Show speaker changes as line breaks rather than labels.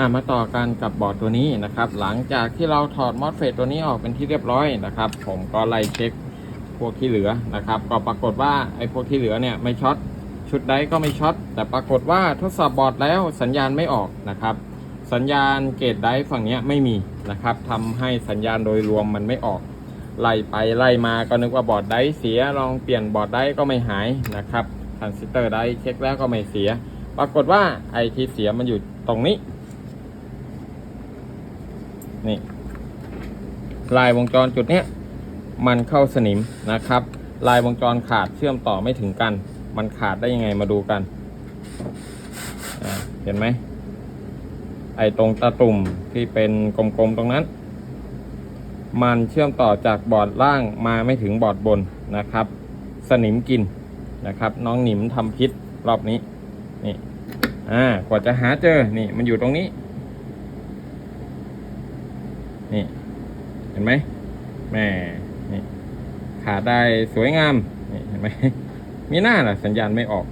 อ่ามาต่อกันกับบอร์ดตัวนี้นะครับ หลังจากที่เราถอดมอสเฟตตัวนี้ออกเป็นที่เรียบร้อยนะครับ ผมก็ไล่เช็คพวกที่เหลือนะครับ ก็ปรากฏว่าไอ้พวกที่เหลือเนี่ยไม่ช็อตชุดใดก็ไม่ช็อตแต่ปรากฏว่าทดสอบบอร์ดแล้วสัญญาณไม่ออกนะครับ สัญญาณเกตไดฝั่งนี้ไม่มีนะครับทำให้สัญญาณโดยรวมมันไม่ออกไล่ไปไล่มาก็นึกว่าบอร์ดไดเสียลองเปลี่ยนบอร์ดไดก็ไม่หายนะครับทรานซิสเตอร์ไดเช็คแล้วก็ไม่เสีย ปรากฏว่าไอที่เสียมันอยู่ตรงนี้ นี่ลายวงจรจุดเนี้ยมันเข้าสนิมนะครับ ลายวงจรขาดเชื่อมต่อไม่ถึงกัน มันขาดได้ยังไงมาดูกันเห็นไหมไอตรงตะตุ่มที่เป็นกลมๆตรงนั้น มันเชื่อมต่อจากบอร์ดล่างมาไม่ถึงบอร์ดบนนะครับ สนิมกินนะครับ น้องหนิมทำพิษรอบนี้นี่อ่ากว่าจะหาเจอนี่มันอยู่ตรงนี้ นี่ เห็นไหมแม่นี่ขาดได้สวยงาม นี่เห็นไหมมีหน้าล่ะ สัญญาณไม่ออก